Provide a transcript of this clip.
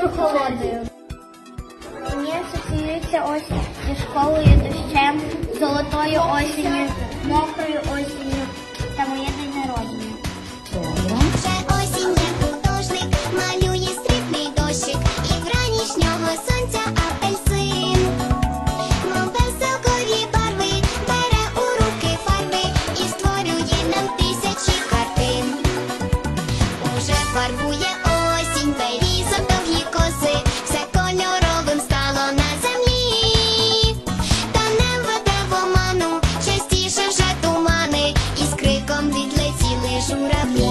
дуже холодною. Мені асоціюється ось зі школою дощем, золотою осінню, мокрою осінню та моє день народження. Вже осінь є художник, малює стрітний дощик і вранішнього сонця апельсин. Мов веселкові барви, бере у руки фарби і створює нам тисячі картин. Уже фарбує осінь. apresurarme.